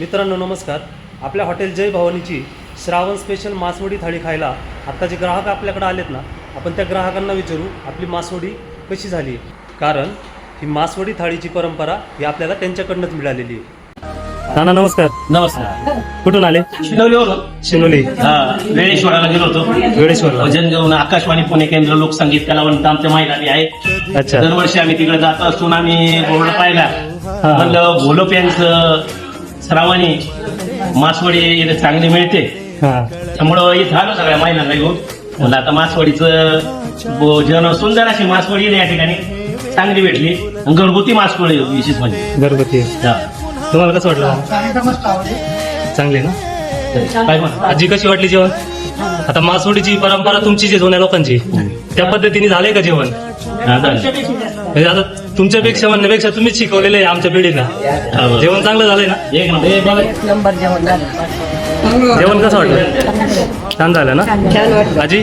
मित्रांनो नमस्कार. आपल्या हॉटेल जय भवानीची श्रावण स्पेशल मासवडी थाळी खायला आत्ता जे ग्राहक आपल्याकडे आलेत ना आपण त्या ग्राहकांना विचारू आपली मासवडी कशी झाली? कारण ही मासवडी थाळीची परंपरा ही आपल्याला त्यांच्याकडनंच मिळालेली आहे. नाना नमस्कार. नमस्कार. कुठून आले? शिनवलीवरून शिनोली हा वेळेश्वराला गेलो होतो. वेळेश्वरला. भजन घेऊन आकाशवाणी पुणे केंद्र लोकसंगीत कलावंत आमच्या महिलांनी आहे. अच्छा. दरवर्षी आम्ही तिकडे जात असून आम्ही बोर्ड पाहिला. म्हणलं भोलोप यांचं श्रावणी मासवडी इथे चांगली मिळते. हां. त्यामुळं इथं आलो सगळ्या महिलांना घेऊन. म्हणलं आता मासवडीचं भोजन सुंदर अशी मासवडी या ठिकाणी. चांगली भेटली. आणि घरगुती मासवडी विशेष म्हणजे घरगुती. हा. तुम्हाला कसं वाटलं? चांगली ना? काय? आजी कशी वाटली जेवण? आता मासवडीची परंपरा तुमची जी जुन्या लोकांची. त्या पद्धतीने झालंय का जेवण? झालं. आता तुमच्यापेक्षा म्हणण्यापेक्षा तुम्हीच शिकवलेलं आहे आमच्या पिढीला. जेवण चांगलं झालंय ना? एक नंबर. बघा. एक नंबर जेवण झालं. जेवण कसं वाटलं? छान झालं ना? आजी?